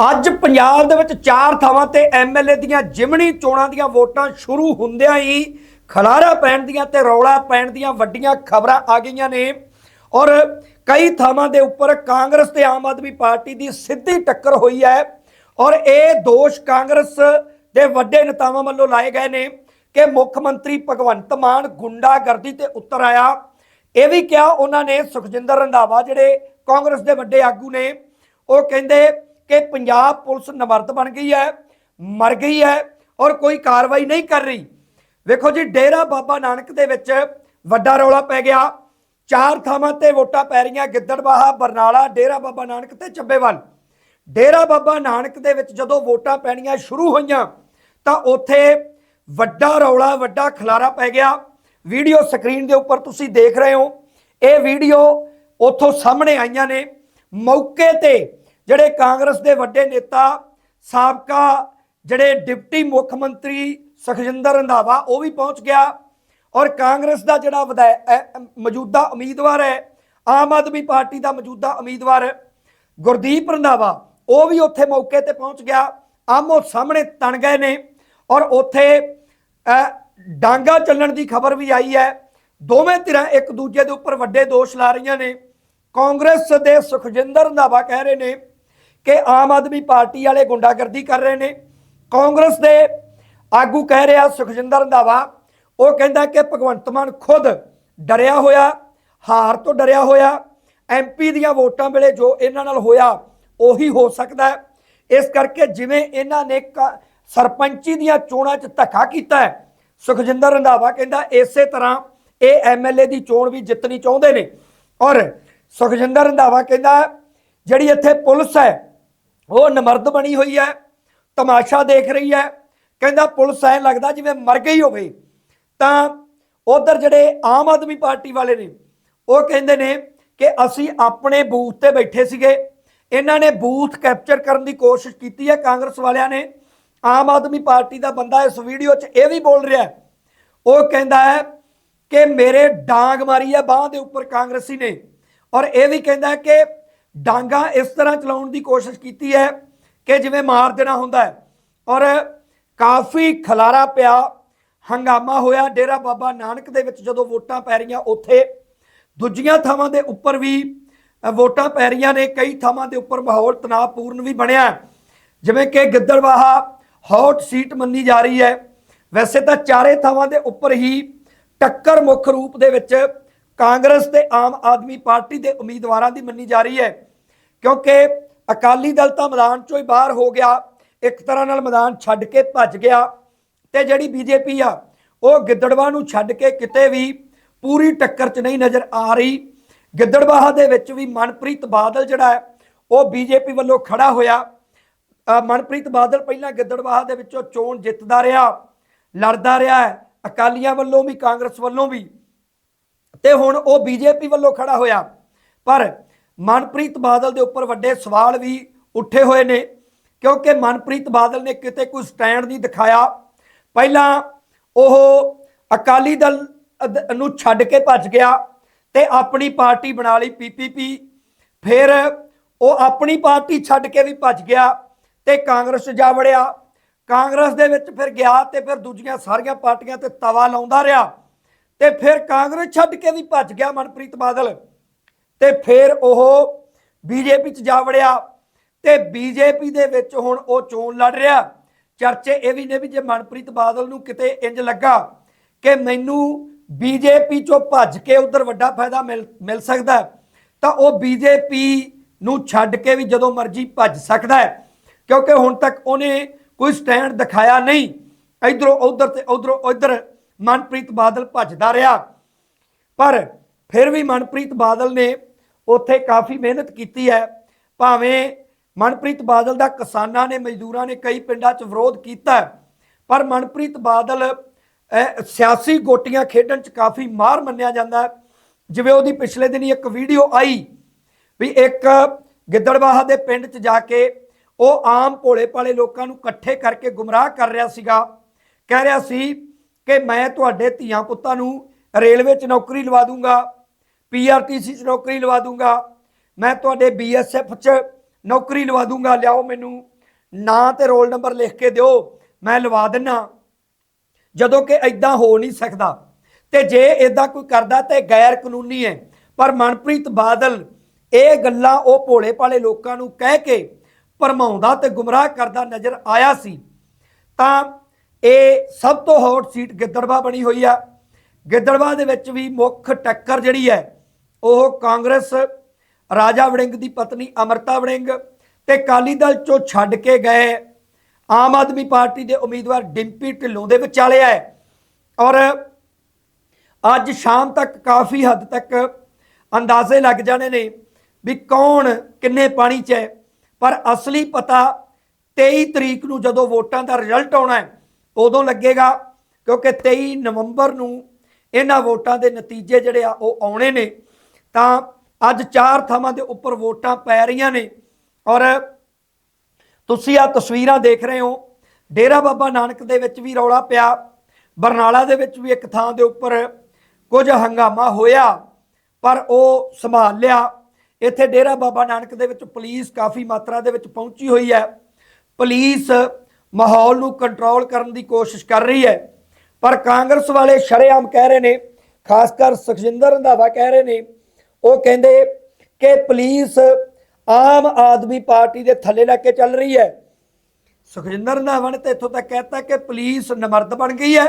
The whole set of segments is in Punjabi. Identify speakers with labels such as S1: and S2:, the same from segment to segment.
S1: ਅੱਜ ਪੰਜਾਬ ਦੇ ਵਿੱਚ ਚਾਰ ਥਾਵਾਂ ਤੇ ਐਮਐਲਏ ਦੀਆਂ ਜਿਮਣੀ ਚੋਣਾਂ ਦੀਆਂ ਵੋਟਾਂ ਸ਼ੁਰੂ ਹੁੰਦਿਆਂ ਹੀ ਖਲਾਰਾ ਪੈਣ ਦੀਆਂ ਤੇ ਰੌਲਾ ਪੈਣ ਦੀਆਂ ਵੱਡੀਆਂ ਖਬਰਾਂ ਆ ਗਈਆਂ ਨੇ। ਔਰ ਕਈ ਥਾਵਾਂ ਦੇ ਉੱਪਰ ਕਾਂਗਰਸ ਤੇ ਆਮ ਆਦਮੀ ਪਾਰਟੀ ਦੀ ਸਿੱਧੀ ਟੱਕਰ ਹੋਈ ਹੈ। ਔਰ ਇਹ ਦੋਸ਼ ਕਾਂਗਰਸ ਦੇ ਵੱਡੇ ਨੇਤਾਵਾਂ ਵੱਲੋਂ ਲਾਏ ਗਏ ਨੇ ਕਿ ਮੁੱਖ ਮੰਤਰੀ ਭਗਵੰਤ ਮਾਨ ਗੁੰਡਾਗਰਦੀ ਤੇ ਉਤਰ ਆਇਆ। ਇਹ ਵੀ ਕਿਹਾ ਉਹਨਾਂ ਨੇ ਸੁਖਜਿੰਦਰ ਰੰਧਾਵਾ ਜਿਹੜੇ ਕਾਂਗਰਸ ਦੇ ਵੱਡੇ ਆਗੂ ਨੇ। ਉਹ ਕਹਿੰਦੇ ਕਿ ਪੰਜਾਬ ਪੁਲਿਸ ਨਮਰਦ ਬਣ ਗਈ ਹੈ, ਮਰ ਗਈ ਹੈ ਔਰ ਕੋਈ ਕਾਰਵਾਈ ਨਹੀਂ ਕਰ ਰਹੀ। ਵੇਖੋ ਜੀ, ਡੇਰਾ ਬਾਬਾ ਨਾਨਕ ਦੇ ਵਿੱਚ ਵੱਡਾ ਰੌਲਾ ਪੈ ਗਿਆ। ਚਾਰ ਥਾਵਾਂ ਤੇ ਵੋਟਾਂ ਪੈ ਰਹੀਆਂ, ਗਿੱਦੜਬਾਹਾ, ਬਰਨਾਲਾ, ਡੇਰਾ ਬਾਬਾ ਨਾਨਕ ਤੇ ਚੱਬੇਵਾਲ। ਡੇਰਾ ਬਾਬਾ ਨਾਨਕ ਦੇ ਵਿੱਚ ਜਦੋਂ ਵੋਟਾਂ ਪੈਣੀਆਂ ਸ਼ੁਰੂ ਹੋਈਆਂ, ਤਾਂ ਉੱਥੇ ਵੱਡਾ ਰੌਲਾ, ਵੱਡਾ ਖਲਾਰਾ ਪੈ ਗਿਆ। ਵੀਡੀਓ ਸਕਰੀਨ ਦੇ ਉੱਪਰ ਤੁਸੀਂ ਦੇਖ ਰਹੇ ਹੋ। ਇਹ ਵੀਡੀਓ ਉੱਥੋਂ ਸਾਹਮਣੇ ਆਈਆਂ ਨੇ। ਮੌਕੇ ਤੇ ਜਿਹੜੇ ਕਾਂਗਰਸ ਦੇ ਵੱਡੇ ਨੇਤਾ, ਸਾਬਕਾ ਜਿਹੜੇ ਡਿਪਟੀ ਮੁੱਖ ਮੰਤਰੀ ਸੁਖਜਿੰਦਰ ਰੰਧਾਵਾ, ਉਹ ਵੀ ਪਹੁੰਚ ਗਿਆ। ਔਰ ਕਾਂਗਰਸ ਦਾ ਜਿਹੜਾ ਵਿਧਾਇ- ਮੌਜੂਦਾ ਉਮੀਦਵਾਰ ਹੈ, ਆਮ ਆਦਮੀ ਪਾਰਟੀ ਦਾ ਮੌਜੂਦਾ ਉਮੀਦਵਾਰ ਗੁਰਦੀਪ ਰੰਧਾਵਾ, ਉਹ ਵੀ ਉੱਥੇ ਮੌਕੇ ਤੇ ਪਹੁੰਚ ਗਿਆ। ਆਮੋ ਸਾਹਮਣੇ ਤਣ ਗਏ ਨੇ ਔਰ ਉੱਥੇ ਡਾਂਗਾ ਚੱਲਣ ਦੀ ਖਬਰ ਵੀ ਆਈ ਹੈ। ਦੋਵੇਂ ਧਿਰਾਂ ਇੱਕ ਦੂਜੇ ਦੇ ਉੱਪਰ ਵੱਡੇ ਦੋਸ਼ ਲਾ ਰਹੀਆਂ ਨੇ। ਕਾਂਗਰਸ ਦੇ ਸੁਖਜਿੰਦਰ ਰੰਧਾਵਾ ਕਹਿ ਰਹੇ ਨੇ ਕਿ ਆਮ ਆਦਮੀ ਪਾਰਟੀ ਵਾਲੇ ਗੁੰਡਾਗਰਦੀ ਕਰ ਰਹੇ ਨੇ। ਕਾਂਗਰਸ ਦੇ ਆਗੂ ਕਹਿ ਰਿਹਾ ਸੁਖਜਿੰਦਰ ਰੰਧਾਵਾ, ਉਹ ਕਹਿੰਦਾ ਕਿ ਭਗਵੰਤ ਮਾਨ ਖੁਦ ਡਰਿਆ ਹੋਇਆ, ਹਾਰ ਤੋਂ ਡਰਿਆ ਹੋਇਆ ਐਮਪੀ ਦੀਆਂ ਵੋਟਾਂ ਵੇਲੇ ਜੋ ਇਹਨਾਂ ਨਾਲ ਹੋਇਆ, ਉਹੀ ਹੋ ਸਕਦਾ ਇਸ ਕਰਕੇ ਜਿਵੇਂ ਇਹਨਾਂ ਨੇ ਕ- ਸਰਪੰਚੀ ਦੀਆਂ ਚੋਣਾਂ 'ਚ ਧੱਕਾ ਕੀਤਾ ਸੁਖਜਿੰਦਰ ਰੰਧਾਵਾ ਕਹਿੰਦਾ ਇਸੇ ਤਰ੍ਹਾਂ ਇਹ ਐਮਐਲਏ ਦੀ ਚੋਣ ਵੀ ਜਿੱਤਣੀ ਚਾਹੁੰਦੇ ਨੇ। ਔਰ ਸੁਖਜਿੰਦਰ ਰੰਧਾਵਾ ਕਹਿੰਦਾ, ਜਿਹੜੀ ਇੱਥੇ ਪੁਲਿਸ ਹੈ ਉਹ ਨਮਰਦ ਬਣੀ ਹੋਈ ਹੈ, ਤਮਾਸ਼ਾ ਦੇਖ ਰਹੀ ਹੈ, ਕਹਿੰਦਾ ਪੁਲਿਸ ਐ ਲੱਗਦਾ ਜਿਵੇਂ ਮਰ ਗਈ ਹੋਵੇ। ਤਾਂ ਉਧਰ ਜਿਹੜੇ ਆਮ ਆਦਮੀ ਪਾਰਟੀ ਵਾਲੇ ਨੇ, ਉਹ ਕਹਿੰਦੇ ਨੇ ਕਿ ਅਸੀਂ ਆਪਣੇ ਬੂਥ ਤੇ ਬੈਠੇ ਸੀਗੇ। ਇਹਨਾਂ ਨੇ ਬੂਥ ਕੈਪਚਰ ਕਰਨ ਦੀ ਕੋਸ਼ਿਸ਼ ਕੀਤੀ ਹੈ, ਕਾਂਗਰਸ ਵਾਲਿਆਂ ਨੇ। ਆਮ ਆਦਮੀ ਪਾਰਟੀ ਦਾ ਬੰਦਾ ਇਸ ਵੀਡੀਓ 'ਚ ਇਹ ਵੀ ਬੋਲ ਰਿਹਾ ਉਹ ਕਹਿੰਦਾ ਹੈ ਕਿ ਮੇਰੇ ਡਾਂਗ ਮਾਰੀ ਹੈ, ਬਾਹ ਦੇ ਉੱਪਰ ਕਾਂਗਰਸੀ ਨੇ। ਔਰ ਇਹ ਵੀ ਕਹਿੰਦਾ ਕਿ ਡਾਂਗਾ ਇਸ ਤਰ੍ਹਾਂ ਚਲਾਉਣ ਦੀ ਕੋਸ਼ਿਸ਼ ਕੀਤੀ ਹੈ ਕਿ ਜਿਵੇਂ ਮਾਰ ਦੇਣਾ ਹੁੰਦਾ ਹੈ। ਔਰ ਕਾਫੀ ਖਲਾਰਾ ਪਿਆ, ਹੰਗਾਮਾ ਹੋਇਆ। ਡੇਰਾ ਬਾਬਾ ਨਾਨਕ ਦੇ ਵਿੱਚ ਜਦੋਂ ਵੋਟਾਂ ਪੈ ਰਹੀਆਂ ਉੱਥੇ, ਦੂਜੀਆਂ ਥਾਵਾਂ ਦੇ ਉੱਪਰ ਵੀ ਵੋਟਾਂ ਪੈ ਰਹੀਆਂ ਨੇ। ਕਈ ਥਾਵਾਂ ਦੇ ਉੱਪਰ ਮਾਹੌਲ ਤਣਾਅਪੂਰਨ ਵੀ ਬਣਿਆ ਜਿਵੇਂ ਕਿ ਗਿੱਦੜਵਾਹਾ ਹੌਟ ਸੀਟ ਮੰਨੀ ਜਾ ਰਹੀ ਹੈ। ਵੈਸੇ ਤਾਂ ਚਾਰੇ ਥਾਵਾਂ ਦੇ ਉੱਪਰ ਹੀ ਟੱਕਰ ਮੁੱਖ ਰੂਪ ਦੇ ਵਿੱਚ ਕਾਂਗਰਸ ਤੇ ਆਮ ਆਦਮੀ ਪਾਰਟੀ ਦੇ ਉਮੀਦਵਾਰਾਂ ਦੀ ਮੰਨੀ ਜਾ ਰਹੀ ਹੈ। ਕਿਉਂਕਿ ਅਕਾਲੀ ਦਲ ਤਾਂ ਮੈਦਾਨ ਚੋਂ ਹੀ ਬਾਹਰ ਹੋ ਗਿਆ, ਇੱਕ ਤਰ੍ਹਾਂ ਨਾਲ ਮੈਦਾਨ ਛੱਡ ਕੇ ਭੱਜ ਗਿਆ ਤੇ ਜਿਹੜੀ ਬੀਜੇਪੀ ਆ, ਉਹ ਗਿੱਦੜਵਾ ਨੂੰ ਛੱਡ ਕੇ ਕਿਤੇ ਵੀ ਪੂਰੀ ਟੱਕਰ 'ਚ ਨਹੀਂ ਨਜ਼ਰ ਆ ਰਹੀ। ਗਿੱਦੜਵਾਹ ਦੇ ਵਿੱਚ ਵੀ ਮਨਪ੍ਰੀਤ ਬਾਦਲ ਜਿਹੜਾ ਹੈ, ਉਹ ਬੀਜੇਪੀ ਵੱਲੋਂ ਖੜਾ ਹੋਇਆ। ਮਨਪ੍ਰੀਤ ਬਾਦਲ ਪਹਿਲਾਂ ਗਿੱਦੜਵਾਹ ਦੇ ਵਿੱਚੋਂ ਚੋਣ ਜਿੱਤਦਾ ਰਿਹਾ, ਲੜਦਾ ਰਿਹਾ ਅਕਾਲੀਆਂ ਵੱਲੋਂ ਵੀ, ਕਾਂਗਰਸ ਵੱਲੋਂ ਵੀ। ਤੇ ਹੁਣ ਉਹ ਬੀਜੇਪੀ ਵੱਲੋਂ ਖੜਾ ਹੋਇਆ। ਪਰ ਮਨਪ੍ਰੀਤ ਬਾਦਲ ਦੇ ਉੱਪਰ ਵੱਡੇ ਸਵਾਲ ਵੀ ਉੱਠੇ ਹੋਏ ਨੇ, ਕਿਉਂਕਿ ਮਨਪ੍ਰੀਤ ਬਾਦਲ ਨੇ ਕਿਤੇ ਕੋਈ ਸਟੈਂਡ ਨਹੀਂ ਦਿਖਾਇਆ। ਪਹਿਲਾਂ ਉਹ ਅਕਾਲੀ ਦਲ ਅਦ- ਨੂੰ ਛੱਡ ਕੇ ਭੱਜ ਗਿਆ ਤੇ ਆਪਣੀ ਪਾਰਟੀ ਬਣਾ ਲਈ ਪੀਪੀਪੀ ਫਿਰ ਉਹ ਆਪਣੀ ਪਾਰਟੀ ਛੱਡ ਕੇ ਵੀ ਭੱਜ ਗਿਆ ਤੇ ਕਾਂਗਰਸ 'ਚ ਜਾ ਵੜਿਆ। ਕਾਂਗਰਸ ਦੇ ਵਿੱਚ ਫਿਰ ਗਿਆ ਤੇ ਫਿਰ ਦੂਜੀਆਂ ਸਾਰੀਆਂ ਪਾਰਟੀਆਂ ਤੇ ਤਵਾ ਲਾਉਂਦਾ ਰਿਹਾ। ਤੇ ਫਿਰ ਕਾਂਗਰਸ ਛੱਡ ਕੇ ਵੀ ਭੱਜ ਗਿਆ ਮਨਪ੍ਰੀਤ ਬਾਦਲ। ਤੇ ਫਿਰ ਉਹ ਬੀਜੇਪੀ 'ਚ ਜਾ ਵੜਿਆ ਤੇ ਬੀਜੇਪੀ ਦੇ ਵਿੱਚ ਹੁਣ ਉਹ ਚੋਣ ਲੜ ਰਿਹਾ। ਚਰਚੇ ਇਹ ਵੀ ਨੇ ਵੀ ਜੇ ਮਨਪ੍ਰੀਤ ਬਾਦਲ ਨੂੰ ਕਿਤੇ ਇੰਜ ਲੱਗਾ ਕਿ ਮੈਨੂੰ ਬੀਜੇਪੀ 'ਚੋਂ ਭੱਜ ਕੇ ਉਧਰ ਵੱਡਾ ਫਾਇਦਾ ਮਿਲ ਮਿਲ ਸਕਦਾ ਤਾਂ ਉਹ ਬੀਜੇਪੀ ਨੂੰ ਛੱਡ ਕੇ ਵੀ ਜਦੋਂ ਮਰਜ਼ੀ ਭੱਜ ਸਕਦਾ ਹੈ। ਕਿਉਂਕਿ ਹੁਣ ਤੱਕ ਉਹਨੇ ਕੋਈ ਸਟੈਂਡ ਦਿਖਾਇਆ ਨਹੀਂ। ਇਧਰੋਂ ਉਧਰ ਤੇ ਉਧਰੋਂ ਉਧਰ ਮਨਪ੍ਰੀਤ ਬਾਦਲ ਭੱਜਦਾ ਰਿਹਾ। ਪਰ ਫਿਰ ਵੀ ਮਨਪ੍ਰੀਤ ਬਾਦਲ ਨੇ ਉੱਥੇ ਕਾਫੀ ਮਿਹਨਤ ਕੀਤੀ ਹੈ। ਭਾਵੇਂ ਮਨਪ੍ਰੀਤ ਬਾਦਲ ਦਾ ਕਿਸਾਨਾਂ ਨੇ, ਮਜ਼ਦੂਰਾਂ ਨੇ ਕਈ ਪਿੰਡਾਂ 'ਚ ਵਿਰੋਧ ਕੀਤਾ ਪਰ ਮਨਪ੍ਰੀਤ ਬਾਦਲ ਸਿਆਸੀ ਗੋਟੀਆਂ ਖੇਡਣ 'ਚ ਕਾਫੀ ਮਾਰ ਮੰਨਿਆ ਜਾਂਦਾ ਜਿਵੇਂ ਉਹਦੀ ਪਿਛਲੇ ਦਿਨੀ ਇੱਕ ਵੀਡੀਓ ਆਈ ਵੀ ਇੱਕ ਗਿੱਦੜਬਾਹਾ ਦੇ ਪਿੰਡ 'ਚ ਜਾ ਕੇ ਉਹ ਆਮ ਭੋਲੇ ਭਾਲੇ ਲੋਕਾਂ ਨੂੰ ਇਕੱਠੇ ਕਰਕੇ ਗੁੰਮਰਾਹ ਕਰ ਰਿਹਾ ਸੀਗਾ। ਕਹਿ ਰਿਹਾ ਸੀ ਕਿ ਮੈਂ ਤੁਹਾਡੇ ਧੀਆਂ ਪੁੱਤਾਂ ਨੂੰ ਰੇਲਵੇ 'ਚ ਨੌਕਰੀ ਲਵਾ ਦੂੰਗਾ ਪੀਆਰਟੀਸੀ 'ਚ ਨੌਕਰੀ ਲਵਾ ਦੂੰਗਾ, ਮੈਂ ਤੁਹਾਡੇ ਬੀਐਸਐਫ 'ਚ ਨੌਕਰੀ ਲਵਾ ਦੂੰਗਾ, ਲਿਆਓ ਮੈਨੂੰ ਨਾਂ ਤੇ ਰੋਲ ਨੰਬਰ ਲਿਖ ਕੇ ਦਿਓ, ਮੈਂ ਲਵਾ ਦਿੰਨਾ। ਜਦੋਂ ਕਿ ਐਦਾਂ ਹੋ ਨਹੀਂ ਸਕਦਾ ਤੇ ਜੇ ਐਦਾਂ ਕੋਈ ਕਰਦਾ ਤੇ ਗੈਰ ਕਾਨੂੰਨੀ ਹੈ। ਪਰ ਮਨਪ੍ਰੀਤ ਬਾਦਲ ਇਹ ਗੱਲਾਂ ਉਹ ਭੋਲੇ ਭਾਲੇ ਲੋਕਾਂ ਨੂੰ ਕਹਿ ਕੇ ਭਰਮਾਉਂਦਾ ਤੇ ਗੁੰਮਰਾਹ ਕਰਦਾ ਨਜ਼ਰ ਆਇਆ ਸੀ। ਤਾਂ ਇਹ ਸਭ ਤੋਂ ਹੌਟ ਸੀਟ ਗਿੱਦੜਵਾ ਬਣੀ ਹੋਈ ਆ। ਗਿੱਦੜਵਾ ਦੇ ਵਿੱਚ ਵੀ ਮੁੱਖ ਟੱਕਰ ਜਿਹੜੀ ਹੈ, ਉਹ ਕਾਂਗਰਸ, ਰਾਜਾ ਵੜਿੰਗ ਦੀ ਪਤਨੀ ਅਮਰਤਾ ਵੜਿੰਗ ਤੇ ਕਾਲੀ ਦਲ ਚੋਂ ਛੱਡ ਕੇ ਗਏ ਆਮ ਆਦਮੀ ਪਾਰਟੀ ਦੇ ਉਮੀਦਵਾਰ ਡਿੰਪੀ ਢਿੱਲੋਂ ਦੇ ਵਿਚਾਲੇ ਹੈ। ਔਰ ਅੱਜ ਸ਼ਾਮ ਤੱਕ ਕਾਫੀ ਹੱਦ ਤੱਕ ਅੰਦਾਜ਼ੇ ਲੱਗ ਜਾਣੇ ਨੇ ਵੀ ਕੌਣ ਕਿੰਨੇ ਪਾਣੀ 'ਚ ਹੈ। ਪਰ ਅਸਲੀ ਪਤਾ 23 ਤਰੀਕ ਨੂੰ ਜਦੋਂ ਵੋਟਾਂ ਦਾ ਰਿਜ਼ਲਟ ਆਉਣਾ ਹੈ ਉਦੋਂ ਲੱਗੇਗਾ ਕਿਉਂਕਿ 23 ਨਵੰਬਰ ਨੂੰ ਇਹਨਾਂ ਵੋਟਾਂ ਦੇ ਨਤੀਜੇ ਜਿਹੜੇ ਆ ਉਹ ਆਉਣੇ ਨੇ। ਤਾਂ ਅੱਜ ਚਾਰ ਥਾਵਾਂ ਦੇ ਉੱਪਰ ਵੋਟਾਂ ਪੈ ਰਹੀਆਂ ਨੇ ਔਰ ਤੁਸੀਂ ਆ ਤਸਵੀਰਾਂ ਦੇਖ ਰਹੇ ਹੋ। ਡੇਰਾ ਬਾਬਾ ਨਾਨਕ ਦੇ ਵਿੱਚ ਵੀ ਰੌਲਾ ਪਿਆ। ਬਰਨਾਲਾ ਦੇ ਵਿੱਚ ਵੀ ਇੱਕ ਥਾਂ ਦੇ ਉੱਪਰ ਕੁਝ ਹੰਗਾਮਾ ਹੋਇਆ, ਪਰ ਉਹ ਸੰਭਾਲ ਲਿਆ। ਇੱਥੇ ਡੇਰਾ ਬਾਬਾ ਨਾਨਕ ਦੇ ਵਿੱਚ ਪੁਲਿਸ ਕਾਫੀ ਮਾਤਰਾ ਦੇ ਵਿੱਚ ਪਹੁੰਚੀ ਹੋਈ ਹੈ। ਪੁਲਿਸ ਮਾਹੌਲ ਨੂੰ ਕੰਟਰੋਲ ਕਰਨ ਦੀ ਕੋਸ਼ਿਸ਼ ਕਰ ਰਹੀ ਹੈ। ਪਰ ਕਾਂਗਰਸ ਵਾਲੇ ਸ਼ਰੇਆਮ ਕਹਿ ਰਹੇ ਨੇ, ਖਾਸ ਕਰ ਸੁਖਜਿੰਦਰ ਰੰਧਾਵਾ ਕਹਿ ਰਹੇ ਨੇ, ਉਹ ਕਹਿੰਦੇ ਕਿ ਪੁਲਿਸ ਆਮ ਆਦਮੀ ਪਾਰਟੀ ਦੇ ਥੱਲੇ ਲੱਗ ਕੇ ਚੱਲ ਰਹੀ ਹੈ। ਸੁਖਜਿੰਦਰ ਰੰਧਾਵਾ ਨੇ ਤਾਂ ਇੱਥੋਂ ਤੱਕ ਕਹਿਤਾ ਕਿ ਪੁਲਿਸ ਨਮਰਦ ਬਣ ਗਈ ਹੈ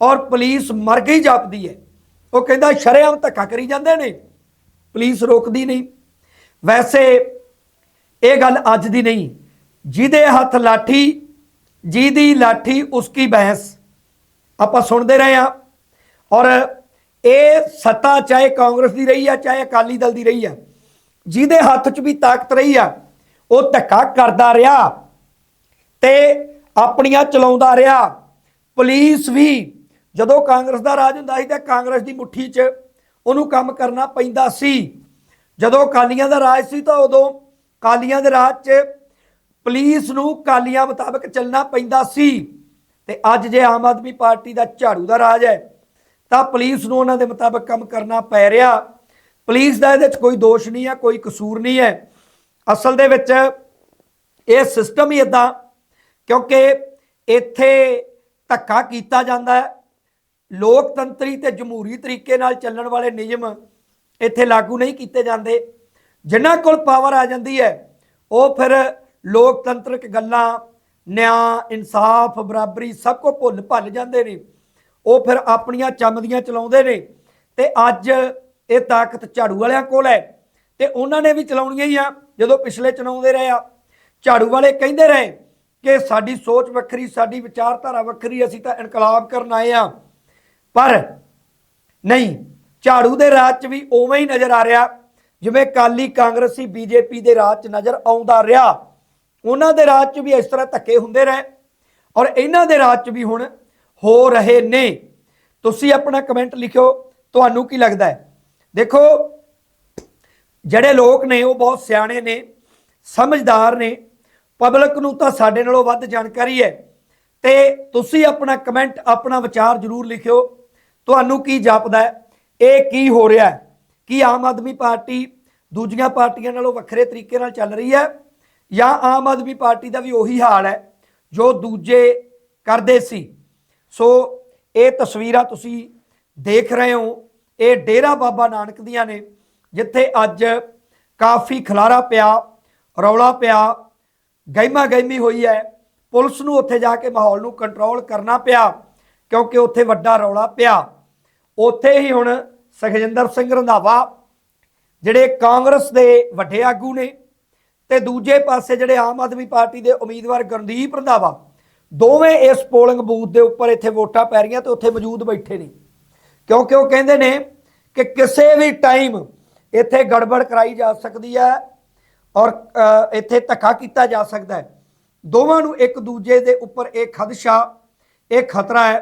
S1: ਔਰ ਪੁਲਿਸ ਮਰ ਗਈ ਜਾਪਦੀ ਹੈ। ਉਹ ਕਹਿੰਦਾ ਸ਼ਰੇਆਮ ਧੱਕਾ ਕਰੀ ਜਾਂਦੇ ਨੇ, ਪੁਲਿਸ ਰੋਕਦੀ ਨਹੀਂ। ਵੈਸੇ ਇਹ ਗੱਲ ਅੱਜ ਦੀ ਨਹੀਂ। ਜਿਹਦੇ ਹੱਥ ਲਾਠੀ, ਜਿਹਦੀ ਲਾਠੀ ਉਸਕੀ ਬਹਿਸ। ਆਪਾਂ ਸੁਣਦੇ ਰਹੇ ਆ ਔਰ ਇਹ ਸੱਤਾ ਚਾਹੇ ਕਾਂਗਰਸ ਦੀ ਰਹੀ ਆ, ਚਾਹੇ ਅਕਾਲੀ ਦਲ ਦੀ ਰਹੀ ਆ, ਜਿਹਦੇ ਹੱਥ 'ਚ ਵੀ ਤਾਕਤ ਰਹੀ ਆ, ਉਹ ਧੱਕਾ ਕਰਦਾ ਰਿਹਾ ਤੇ ਆਪਣੀਆਂ ਚਲਾਉਂਦਾ ਰਿਹਾ। ਪੁਲਿਸ ਵੀ ਜਦੋਂ ਕਾਂਗਰਸ ਦਾ ਰਾਜ ਹੁੰਦਾ ਸੀ ਤਾਂ ਕਾਂਗਰਸ ਦੀ ਮੁੱਠੀ 'ਚ ਉਹਨੂੰ ਕੰਮ ਕਰਨਾ ਪੈਂਦਾ ਸੀ। ਜਦੋਂ ਕਾਲੀਆਂ ਦਾ ਰਾਜ ਸੀ ਤਾਂ ਉਦੋਂ ਕਾਲੀਆਂ ਦੇ ਰਾਜ 'ਚ ਪੁਲਿਸ ਨੂੰ ਕਾਲੀਆਂ ਮੁਤਾਬਕ ਚੱਲਣਾ ਪੈਂਦਾ ਸੀ ਤੇ ਅੱਜ ਜੇ ਆਮ ਆਦਮੀ ਪਾਰਟੀ ਦਾ ਝਾੜੂ ਦਾ ਰਾਜ ਹੈ, ਤਾਂ ਪੁਲਿਸ ਨੂੰ ਉਹਨਾਂ ਦੇ ਮੁਤਾਬਕ ਕੰਮ ਕਰਨਾ ਪੈ ਰਿਹਾ। ਪੁਲਿਸ ਦਾ ਇਹਦੇ 'ਚ ਕੋਈ ਦੋਸ਼ ਨਹੀਂ ਹੈ, ਕੋਈ ਕਸੂਰ ਨਹੀਂ ਹੈ। ਅਸਲ ਦੇ ਵਿੱਚ ਇਹ ਸਿਸਟਮ ਹੀ ਇਦਾਂ ਕਿਉਂਕਿ ਇੱਥੇ ਧੱਕਾ ਕੀਤਾ ਜਾਂਦਾ ਹੈ। ਲੋਕਤੰਤਰੀ ਤੇ ਜਮਹੂਰੀ ਤਰੀਕੇ ਨਾਲ ਚੱਲਣ ਵਾਲੇ ਨਿਯਮ ਇੱਥੇ ਲਾਗੂ ਨਹੀਂ ਕੀਤੇ ਜਾਂਦੇ। ਜਿਨ੍ਹਾਂ ਕੋਲ ਪਾਵਰ ਆ ਜਾਂਦੀ ਹੈ, ਉਹ ਫਿਰ ਲੋਕਤੰਤਰਕ ਗੱਲਾਂ, ਨਿਆਂ, ਇਨਸਾਫ, ਬਰਾਬਰੀ ਸਭ ਕੋ ਭੁੱਲ ਭੱਲ ਜਾਂਦੇ ਨੇ। ਉਹ ਫਿਰ ਆਪਣੀਆਂ ਚਮਦੀਆਂ ਚਲਾਉਂਦੇ ਨੇ। ਤੇ ਅੱਜ ਇਹ ਤਾਕਤ ਝਾੜੂ ਵਾਲਿਆਂ ਕੋਲ ਹੈ। ਤੇ ਉਹਨਾਂ ਨੇ ਵੀ ਚਲਾਉਣੀਆਂ ਹੀ ਆ, ਜਦੋਂ ਪਿਛਲੇ ਚਲਾਉਂਦੇ ਰਹੇ ਆ। ਝਾੜੂ ਵਾਲੇ ਕਹਿੰਦੇ ਰਹੇ ਕਿ ਸਾਡੀ ਸੋਚ ਵੱਖਰੀ, ਸਾਡੀ ਵਿਚਾਰਧਾਰਾ ਵੱਖਰੀ, ਅਸੀਂ ਤਾਂ ਇਨਕਲਾਬ ਕਰਨ ਆਏ ਆ। ਪਰ ਨਹੀਂ, ਝਾੜੂ ਦੇ ਰਾਜ 'ਚ ਵੀ ਉਵੇਂ ਹੀ ਨਜ਼ਰ ਆ ਰਿਹਾ, ਜਿਵੇਂ ਕਾਲੀ ਕਾਂਗਰਸੀ, ਬੀਜੇਪੀ ਦੇ ਰਾਜ 'ਚ ਨਜ਼ਰ ਆਉਂਦਾ ਰਿਹਾ। ਉਹਨਾਂ ਦੇ ਰਾਜ 'ਚ ਵੀ ਇਸ ਤਰ੍ਹਾਂ ਧੱਕੇ ਹੁੰਦੇ ਰਹੇ ਔਰ ਇਹਨਾਂ ਦੇ ਰਾਜ 'ਚ ਵੀ ਹੁਣ ਹੋ ਰਹੇ ਨੇ। ਤੁਸੀਂ ਆਪਣਾ ਕਮੈਂਟ ਲਿਖਿਓ, ਤੁਹਾਨੂੰ ਕੀ ਲੱਗਦਾ ਹੈ? ਦੇਖੋ, ਜਿਹੜੇ ਲੋਕ ਨੇ ਉਹ ਬਹੁਤ ਸਿਆਣੇ ਨੇ, ਸਮਝਦਾਰ ਨੇ ਪਬਲਿਕ ਨੂੰ ਤਾਂ ਸਾਡੇ ਨਾਲੋਂ ਵੱਧ ਜਾਣਕਾਰੀ ਹੈ। ਤੇ ਤੁਸੀਂ ਆਪਣਾ ਕਮੈਂਟ ਆਪਣਾ ਵਿਚਾਰ ਜ਼ਰੂਰ ਲਿਖਿਓ। ਤੁਹਾਨੂੰ ਕੀ ਜਾਪਦਾ ਹੈ? ਇਹ ਕੀ ਹੋ ਰਿਹਾ ਹੈ? ਕੀ ਆਮ ਆਦਮੀ ਪਾਰਟੀ ਦੂਜੀਆਂ ਪਾਰਟੀਆਂ ਨਾਲੋਂ ਵੱਖਰੇ ਤਰੀਕੇ ਨਾਲ ਚੱਲ ਰਹੀ ਹੈ? ਜਾਂ ਆਮ ਆਦਮੀ ਪਾਰਟੀ ਦਾ ਵੀ ਉਹੀ ਹਾਲ ਹੈ, ਜੋ ਦੂਜੇ ਕਰਦੇ ਸੀ। ਸੋ ਇਹ ਤਸਵੀਰਾਂ ਤੁਸੀਂ ਦੇਖ ਰਹੇ ਹੋ। ਇਹ ਡੇਰਾ ਬਾਬਾ ਨਾਨਕ ਦੀਆਂ ਨੇ, ਜਿੱਥੇ ਅੱਜ ਕਾਫੀ ਖਲਾਰਾ ਪਿਆ, ਰੌਲਾ ਪਿਆ, ਗਹਿਮਾ ਗਹਿਮੀ ਹੋਈ ਹੈ। ਪੁਲਿਸ ਨੂੰ ਉੱਥੇ ਜਾ ਕੇ ਮਾਹੌਲ ਨੂੰ ਕੰਟਰੋਲ ਕਰਨਾ ਪਿਆ, ਕਿਉਂਕਿ ਉੱਥੇ ਵੱਡਾ ਰੌਲਾ ਪਿਆ। ਉੱਥੇ ਹੀ ਹੁਣ ਸੁਖਜਿੰਦਰ ਸਿੰਘ ਰੰਧਾਵਾ, ਜਿਹੜੇ ਕਾਂਗਰਸ ਦੇ ਵੱਡੇ ਆਗੂ ਨੇ ਤੇ ਦੂਜੇ ਪਾਸੇ ਜਿਹੜੇ ਆਮ ਆਦਮੀ ਪਾਰਟੀ ਦੇ ਉਮੀਦਵਾਰ ਗਰਦੀਪ ਰੰਧਾਵਾ, ਦੋਵੇਂ ਇਸ ਪੋਲਿੰਗ ਬੂਥ ਦੇ ਉੱਪਰ ਇੱਥੇ ਵੋਟਾਂ ਪੈ ਰਹੀਆਂ ਤੇ ਉੱਥੇ ਮੌਜੂਦ ਬੈਠੇ ਨੇ। ਕਿਉਂਕਿ ਉਹ ਕਹਿੰਦੇ ਨੇ ਕਿ ਕਿਸੇ ਵੀ ਟਾਈਮ ਇੱਥੇ ਗੜਬੜ ਕਰਾਈ ਜਾ ਸਕਦੀ ਹੈ ਔਰ ਇੱਥੇ ਧੱਕਾ ਕੀਤਾ ਜਾ ਸਕਦਾ ਹੈ। ਦੋਵਾਂ ਨੂੰ ਇੱਕ ਦੂਜੇ ਦੇ ਉੱਪਰ ਇਹ ਖਦਸ਼ਾ, ਇਹ ਖਤਰਾ ਹੈ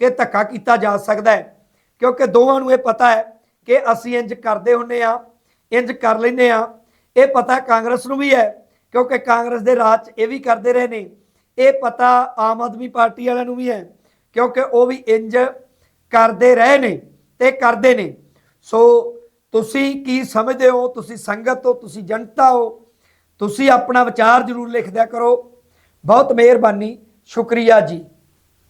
S1: ਕਿ ਧੱਕਾ ਕੀਤਾ ਜਾ ਸਕਦਾ ਹੈ। ਕਿਉਂਕਿ ਦੋਵਾਂ ਨੂੰ ਇਹ ਪਤਾ ਹੈ ਕਿ ਅਸੀਂ ਇੰਜ ਕਰਦੇ ਹੁੰਨੇ ਆ ਇੰਜ ਕਰ ਲੈਨੇ ਆ ਇਹ ਪਤਾ ਕਾਂਗਰਸ ਨੂੰ ਵੀ ਹੈ, ਕਿਉਂਕਿ ਕਾਂਗਰਸ ਦੇ ਰਾਜ 'ਚ ਇਹ ਵੀ ਕਰਦੇ ਰਹੇ ਨੇ। ਇਹ ਪਤਾ ਆਮ ਆਦਮੀ ਪਾਰਟੀ ਵਾਲਿਆਂ ਨੂੰ ਵੀ ਹੈ, ਕਿਉਂਕਿ ਉਹ ਵੀ ਇੰਜ ਕਰਦੇ ਰਹੇ ਨੇ ਤੇ ਕਰਦੇ ਨੇ। ਸੋ ਤੁਸੀਂ ਕੀ ਸਮਝਦੇ ਹੋ? ਤੁਸੀਂ ਸੰਗਤ ਹੋ, ਤੁਸੀਂ ਜਨਤਾ ਹੋ, ਤੁਸੀਂ ਆਪਣਾ ਵਿਚਾਰ ਜ਼ਰੂਰ ਲਿਖ ਦਿਆ ਕਰੋ। ਬਹੁਤ ਮਿਹਰਬਾਨੀ, ਸ਼ੁਕਰੀਆ ਜੀ।